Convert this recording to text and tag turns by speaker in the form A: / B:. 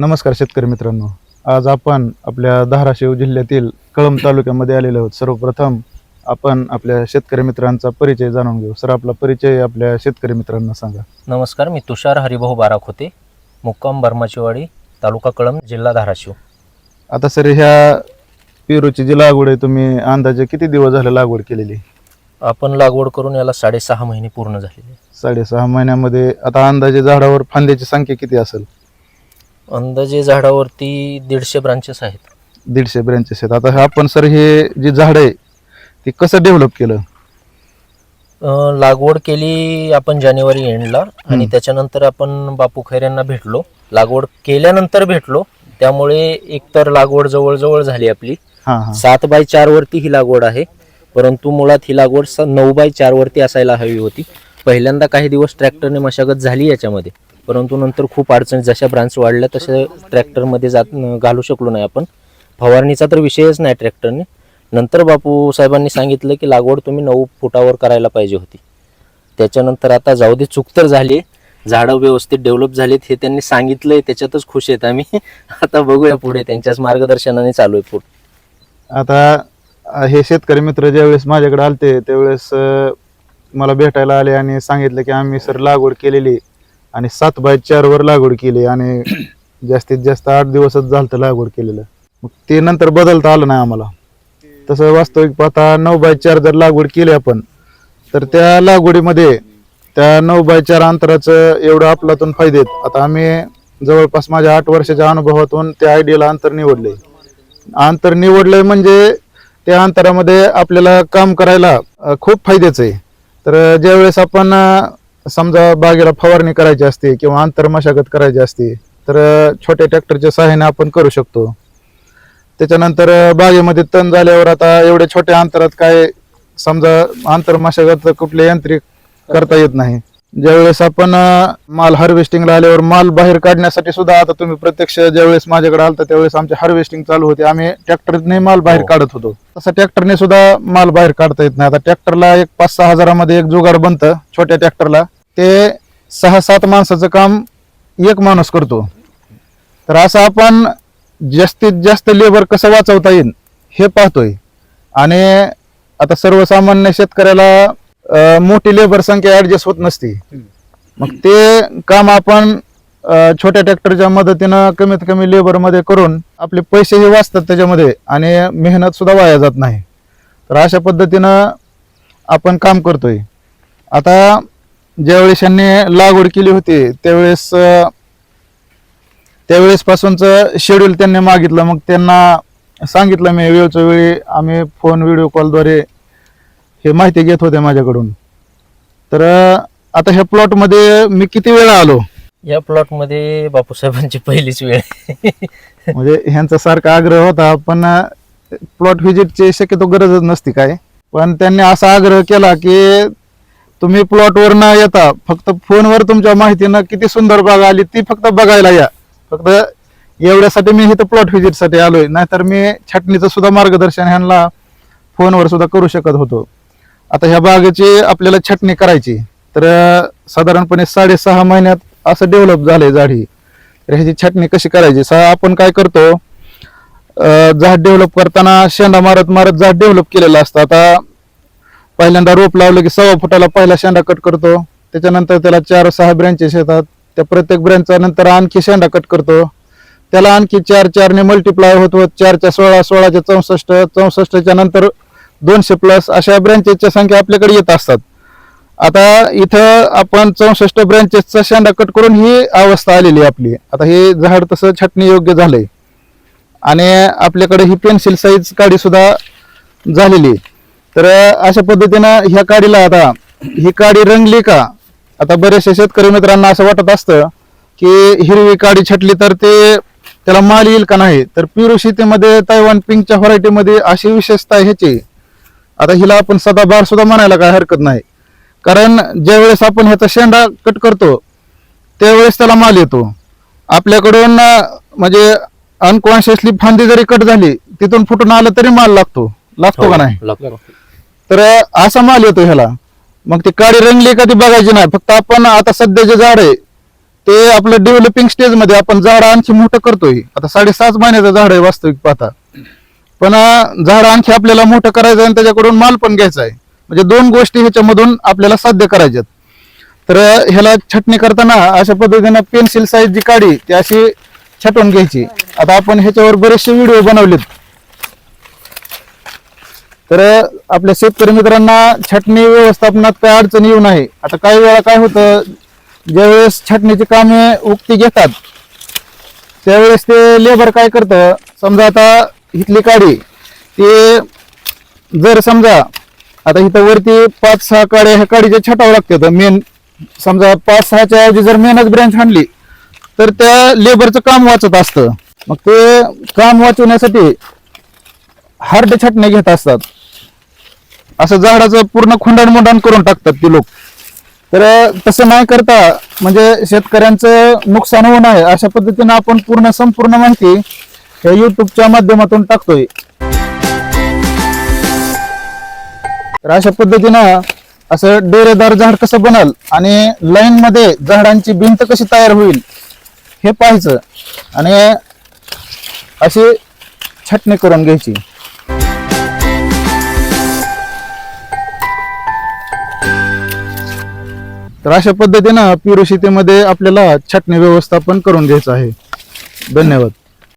A: नमस्कार शेतकरी मित्रांनो. आज आपण आपल्या धाराशिव जिल्ह्यातील कळंब तालुक्यामध्ये आलेलो आहोत. सर्वप्रथम आपण आपल्या शेतकरी मित्रांचा परिचय जाणून घेऊ. सर आपला परिचय आपल्या शेतकरी मित्रांना सांगा.
B: नमस्कार मी तुषार हरिभाऊ बाराक होते. मुक्काम बर्माचीवाडी तालुका कळंब जिल्हा धाराशिव.
A: आता सर ह्या पेरूची जी लागवड आहे तुम्ही अंदाजे किती दिवस झाले लागवड केलेली?
B: आपण लागवड करून याला साडेसहा महिने पूर्ण झालेले.
A: साडेसहा महिन्यामध्ये आता अंदाजे झाडावर फांद्याची संख्या किती असेल?
B: अंदाजे झाडावरती दीडशे ब्रांचेस आहेत.
A: दीडशे ब्रँचेस आहेत. आता आपण सर हे जी झाड आहे ती कसं डेव्हलप केलं?
B: अं, लागवड केली आपण जानेवारी एंडला आणि त्याच्यानंतर आपण बापू खैऱ्यांना भेटलो. लागवड केल्यानंतर भेटलो. त्यामुळे एकतर लागवड जवळजवळ झाली आपली.
A: हां हां.
B: सात बाय चार वरती ही लागवड आहे. परंतु मुळात ही लागवड स- नऊ बाय चार वरती असायला हवी होती. पहिल्यांदा काही दिवस ट्रॅक्टरने मशागत झाली याच्यामध्ये. परंतु नंतर खूप अडचणी जशा ब्रांच वाढल्या तशा ट्रॅक्टरमध्ये जात घालू शकलो नाही आपण. फवारणीचा तर विषयच नाही ट्रॅक्टरने नंतर बापू साहेबांनी सांगितलं की लागवड तुम्ही नऊ फुटावर करायला पाहिजे होती. त्याच्यानंतर आता जाऊ दे चूक तर झाली. झाडं व्यवस्थित डेव्हलप झालीत हे त्यांनी सांगितलंय त्याच्यातच खुश आहेत आम्ही. आता बघूया पुढे त्यांच्याच मार्गदर्शनाने चालू आहे पुढे.
A: आता हे शेतकरी मित्र ज्यावेळेस माझ्याकडे आलते त्यावेळेस मला भेटायला आले आणि सांगितलं की आम्ही सर लागवड केलेली आणि सात बाय चार वर लागवड केली आणि जास्तीत जास्त आठ दिवसच झालं लागवड केलेलं. मग ते नंतर बदलता आलं नाही आम्हाला. तसं वास्तविक पाहता नऊ बाय चार जर लागवड केली आपण तर त्या लागवडीमध्ये त्या नऊ बाय चार अंतराचं एवढं आपलातून फायदे आहेत. आता आम्ही जवळपास माझ्या आठ वर्षाच्या अनुभवातून त्या आयडियाला अंतर निवडले अंतर निवडलंय म्हणजे त्या अंतरामध्ये आपल्याला काम करायला खूप फायद्याचं आहे. तर ज्यावेळेस आपण समजा बागेला फवारणी करायची असते किंवा अंतर मशागत करायची असते तर छोट्या ट्रॅक्टरच्या सहाय्याने आपण करू शकतो. त्याच्यानंतर बागेमध्ये तण झाल्यावर आता एवढ्या छोट्या अंतरात काय समजा अंतर मशागत कुठले यांत्रिक करता येत नाही. ज्यावेळेस आपण माल हार्वेस्टिंगला आल्यावर माल बाहेर काढण्यासाठी सुद्धा आता तुम्ही प्रत्यक्ष ज्यावेळेस माझ्याकडे आलता त्यावेळेस आमचे हार्वेस्टिंग चालू होते. आम्ही ट्रॅक्टरने माल बाहेर
B: हो.
A: काढत होतो. तसं ट्रॅक्टरने सुद्धा माल बाहेर काढता येत नाही. आता ट्रॅक्टरला एक पाच सहा हजारामध्ये एक जुगाड बनतं छोट्या ट्रॅक्टरला. ते सहा सात माणसाचं काम एक माणूस करतो. तर असं आपण जास्तीत जास्त लेबर कसं वाचवता येईल हे पाहतोय. आणि आता सर्वसामान्य शेतकऱ्याला मोठी लेबर संख्या ॲडजस्ट होत नसती. मग ते काम आपण छोट्या ट्रॅक्टरच्या मदतीनं कमीत कमी लेबरमध्ये करून आपले पैसेही वाचतात त्याच्यामध्ये आणि मेहनत सुद्धा वाया जात नाही. तर अशा पद्धतीनं आपण काम करतोय. आता ज्यावेळेस यांनी लागवड केली होती त्यावेळेस त्यावेळेस पासूनच शेड्यूल त्यांनी मागितलं. मग त्यांना सांगितलं मी वेळच्या वेळी आम्ही फोन व्हिडिओ कॉलद्वारे हे माहिती घेत होते माझ्याकडून. तर आता ह्या प्लॉटमध्ये मी किती वेळा आलो?
B: या प्लॉटमध्ये बापूसाहेबांची पहिलीच वेळ.
A: म्हणजे ह्यांचा सारखा आग्रह होता पण प्लॉट व्हिजिटची शक्यतो गरजच नसती काय. पण त्यांनी असा आग्रह केला की तुम्ही प्लॉटवर न येता फक्त फोनवर तुमच्या माहितीनं किती सुंदर बाग आली ती फक्त बघायला या. फक्त एवढ्यासाठी मी इथं प्लॉट व्हिजिटसाठी आलोय. नाहीतर मी छाटणीचं सुद्धा मार्गदर्शन ह्यांना फोनवर सुद्धा करू शकत होतो. आता ह्या बागेची आपल्याला छटणी करायची. तर साधारणपणे साडेसहा महिन्यात असं डेव्हलप झालंय झाडी. तर ह्याची छटणी कशी करायची? सा आपण काय करतो? झाड डेव्हलप करताना शेंडा मारत मारत झाड डेव्हलप केलेलं असतं. आता पहिल्यांदा रोप लावलं की सव्वा फुटाला पहिला शेंडा कट करतो. त्याच्यानंतर त्याला चार सहा ब्रँचेस येतात. त्या प्रत्येक ब्रँचचा नंतर आणखी शेंडा कट करतो. त्याला आणखी चार चारने मल्टिप्लाय होत होत चारच्या सोळा सोळाच्या चौसष्ट चौसष्टच्या नंतर दोनशे प्लस अशा ब्रँचेसच्या संख्या आपल्याकडे येत असतात. आता इथं आपण चौसष्ट ब्रँचेसचा शेंडा कट करून ही अवस्था आलेली आहे आपली. आता हे झाड तसं छटणी योग्य झालंय. आणि आपल्याकडे ही पेन्सिल साईज काडी सुद्धा झालेली आहे. तर अशा पद्धतीनं ह्या काडीला आता ही काडी रंगली का? आता बरेचशा शेतकरी मित्रांना असं वाटत असतं की हिरवी काडी छटली तर ते त्याला माल येईल का नाही? तर पिरू शेतीमध्ये तैवान पिंकच्या व्हरायटीमध्ये अशी विशेषता आहे ह्याची. आता हिला आपण सदाबहार सुद्धा म्हणायला काय हरकत नाही. कारण ज्यावेळेस आपण ह्याचा शेंडा कट करतो त्यावेळेस त्याला माल येतो. आपल्याकडून म्हणजे अनकॉन्शियसली फांदी जरी कट झाली तिथून फुटून आलं तरी माल लागतो. लागतो का नाही?
B: लागतो.
A: तर असा माल येतो ह्याला. मग ती काडी रंगली का ती बघायची नाही. फक्त आपण आता सध्या जे झाड आहे ते आपलं डेव्हलपिंग स्टेजमध्ये आपण झाड आणखी मोठं करतोय. आता साडेसात महिन्याचं झाड आहे वास्तविक पाहता. पण झाड आणखी आपल्याला मोठं करायचं आहे आणि त्याच्याकडून माल पण घ्यायचा आहे. म्हणजे दोन गोष्टी ह्याच्यामधून आपल्याला साध्य करायच्यात. तर ह्याला छटणी करताना अशा पद्धतीनं पेन्सिल साईज जी काढी ती अशी छटवून घ्यायची. आता आपण ह्याच्यावर बरेचसे व्हिडिओ बनवलेत. तर आपल्या शेतकरी मित्रांना छाटणी व्यवस्थापनात काय अडचण येऊ नये. आता काही वेळा काय होतं ज्यावेळेस छाटणीची कामे उक्ती घेतात त्यावेळेस ते लेबर काय करतं समजा आता इथली काडी ते जर समजा आता इथं वरती पाच सहा काड्या ह्या काडीच्या छटावं लागतात मेन समजा पाच सहाच्या ऐवजी जर मेनच ब्रँच आणली तर त्या लेबरचं काम वाचत असतं. मग ते काम वाचवण्यासाठी हार्ड छाटणे घेत असतात. असं झाडाचं पूर्ण खुंडण मुंडाण करून टाकतात ते लोक. तर तसं नाही करता म्हणजे शेतकऱ्यांचं नुकसान होऊ नये अशा पद्धतीनं आपण पूर्ण संपूर्ण माहिती या युट्यूबच्या माध्यमातून टाकतोय. तर अशा पद्धतीनं असं डेरेदार झाड कसं बनल आणि लाईन मध्ये झाडांची भिंत कशी तयार होईल हे पाहायचं आणि अशी छटणी करून घ्यायची. तर अशा पद्धतीनं पिरू शेतीमध्ये आपल्याला छाटणी व्यवस्थापन करून घ्यायचं आहे. धन्यवाद.